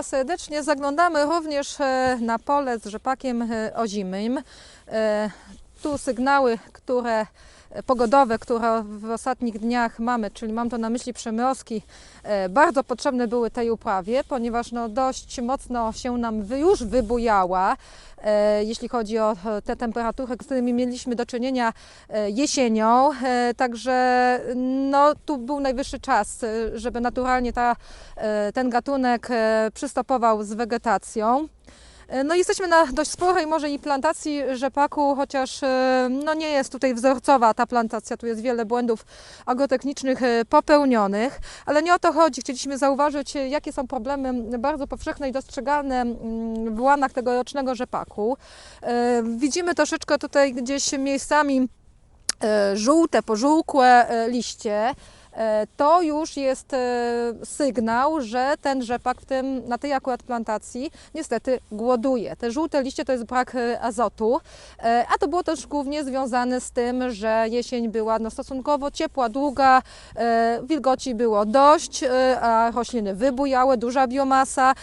Was serdecznie. Zaglądamy również e, na pole z rzepakiem e, ozimym. E, Tu sygnały, które pogodowe, które w ostatnich dniach mamy, czyli mam to na myśli przymrozki, e, bardzo potrzebne były tej uprawie, ponieważ no dość mocno się nam już wybujała, e, jeśli chodzi o e, te temperatury, z którymi mieliśmy do czynienia jesienią. Także no, tu był najwyższy czas, żeby naturalnie ta, ten gatunek przystopował z wegetacją. E, No jesteśmy na dość sporej może i plantacji rzepaku, chociaż e, no nie jest tutaj wzorcowa ta plantacja, tu jest wiele błędów agrotechnicznych e, popełnionych, ale nie o to chodzi. Chcieliśmy zauważyć, jakie są problemy bardzo powszechne i dostrzegane mm, w łanach tegorocznego rzepaku. Widzimy troszeczkę tutaj gdzieś miejscami żółte, pożółkłe liście. E, To już jest e, sygnał, że ten rzepak w tym, na tej akurat plantacji niestety głoduje. Te żółte liście to jest brak e, azotu, a to było też głównie związane z tym, że jesień była no, stosunkowo ciepła, długa, wilgoci było dość, a rośliny wybujały, duża biomasa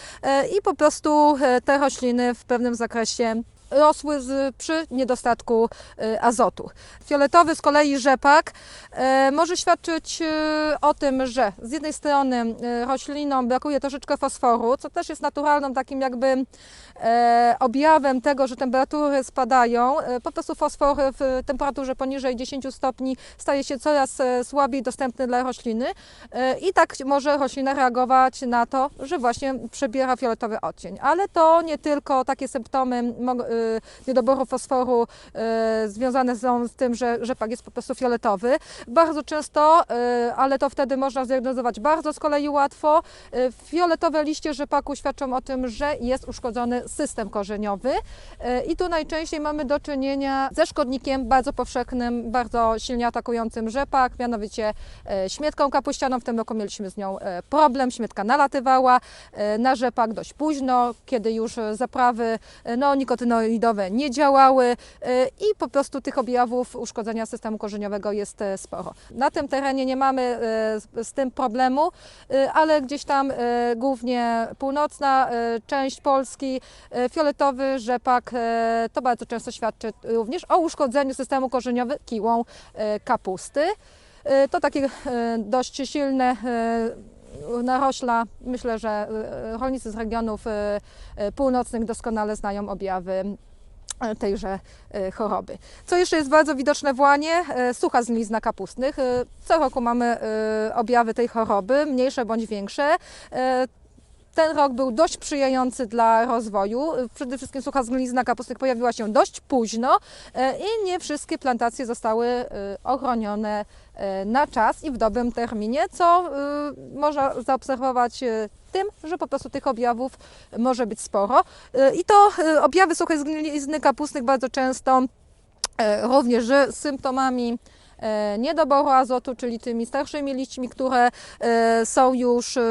i po prostu te rośliny w pewnym zakresie rosły z, przy niedostatku e, azotu. Fioletowy z kolei rzepak e, może świadczyć e, o tym, że z jednej strony roślinom brakuje troszeczkę fosforu, co też jest naturalnym takim jakby e, objawem tego, że temperatury spadają. E, po prostu fosfor w temperaturze poniżej 10 stopni staje się coraz e, słabiej dostępny dla rośliny i tak może roślina reagować na to, że właśnie przebiera fioletowy odcień. Ale to nie tylko takie symptomy y, niedoboru fosforu y, związane są z tym, że rzepak jest po prostu fioletowy. Bardzo często, y, ale to wtedy można zdiagnozować bardzo z kolei łatwo, y, fioletowe liście rzepaku świadczą o tym, że jest uszkodzony system korzeniowy y, i tu najczęściej mamy do czynienia ze szkodnikiem bardzo powszechnym, bardzo silnie atakującym rzepak, mianowicie śmietką kapuścianą. W tym roku mieliśmy z nią problem. Śmietka nalatywała na rzepak dość późno, kiedy już zaprawy e, neonikotynoidowe nie działały e, i po prostu tych objawów uszkodzenia systemu korzeniowego jest e, sporo. Na tym terenie nie mamy e, z, tym problemu, ale gdzieś tam głównie północna część Polski, fioletowy rzepak, to bardzo często świadczy również o uszkodzeniu systemu korzeniowego kiłą kapusty. To takie dość silne narośla. Myślę, że e, rolnicy z regionów e, północnych doskonale znają objawy tejże choroby. Co jeszcze jest bardzo widoczne w łanie? Sucha zgnilizna kapustnych. Co roku mamy objawy tej choroby, mniejsze bądź większe. Ten rok był dość sprzyjający dla rozwoju. Przede wszystkim sucha zgnilizna kapustnych pojawiła się dość późno e, i nie wszystkie plantacje zostały e, ochronione e, na czas i w dobrym terminie, co można zaobserwować tym, że po prostu tych objawów może być sporo. I to objawy suchej zgnilizny kapustnych bardzo często również z symptomami niedoboru azotu, czyli tymi starszymi liśćmi, które e, są już e,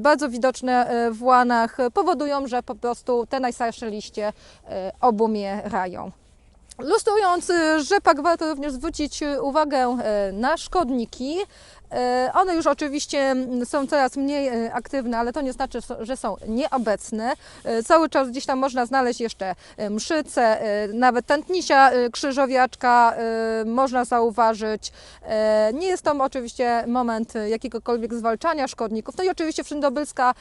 bardzo widoczne e, w łanach, e, powodują, że po prostu te najstarsze liście e, obumierają. Lustrując rzepak, warto również zwrócić e, uwagę e, na szkodniki. One już oczywiście mm, są coraz mniej aktywne, ale to nie znaczy, że są nieobecne. Cały czas gdzieś tam można znaleźć jeszcze mszyce, nawet tętnisia krzyżowiaczka można zauważyć. Nie jest to oczywiście moment jakiegokolwiek zwalczania szkodników. No i oczywiście wszędobylska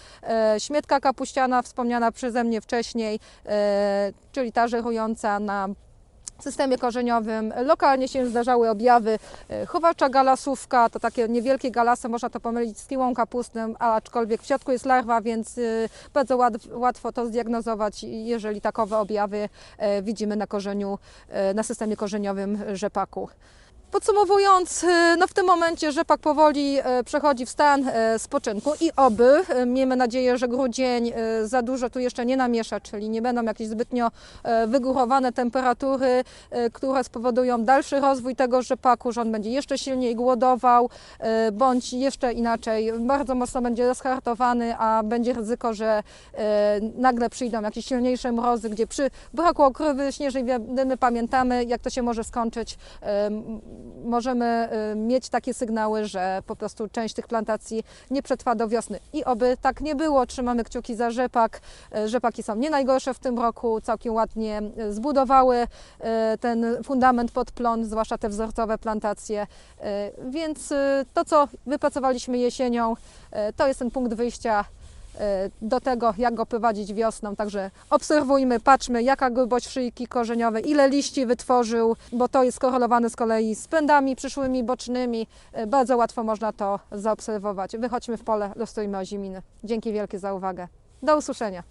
śmietka kapuściana, wspomniana przeze mnie wcześniej, czyli ta żerująca na systemie korzeniowym. Lokalnie się zdarzały objawy e, chowacza galasówka, to takie niewielkie galasy, można to pomylić z kiłą kapustną, aczkolwiek w środku jest larwa, więc e, bardzo łat- łatwo to zdiagnozować, jeżeli takowe objawy e, widzimy na korzeniu, na systemie korzeniowym rzepaku. Podsumowując, e, no w tym momencie rzepak powoli e, przechodzi w stan e, spoczynku i oby, miejmy nadzieję, że grudzień za dużo tu jeszcze nie namiesza, czyli nie będą jakieś zbytnio wygórowane temperatury, które spowodują dalszy rozwój tego rzepaku, że on będzie jeszcze silniej głodował, bądź jeszcze inaczej, bardzo mocno będzie rozhartowany, a będzie ryzyko, że nagle przyjdą jakieś silniejsze mrozy, gdzie przy braku okrywy śnieżnej wiadymy pamiętamy, jak to się może skończyć. Możemy y, mieć takie sygnały, że po prostu część tych plantacji nie przetrwa do wiosny. I oby tak nie było, trzymamy kciuki za rzepak. Y, Rzepaki są nie najgorsze w tym roku, całkiem ładnie y, zbudowały ten fundament pod plon, zwłaszcza te wzorcowe plantacje. Więc to, co wypracowaliśmy jesienią, to jest ten punkt wyjścia do tego, jak go prowadzić wiosną. Także obserwujmy, patrzmy, jaka grubość szyjki korzeniowej, ile liści wytworzył, bo to jest skorelowane z kolei z pędami przyszłymi, bocznymi. E, Bardzo łatwo można to zaobserwować. Wychodźmy w pole, losujmy oziminy. Dzięki wielkie za uwagę. Do usłyszenia.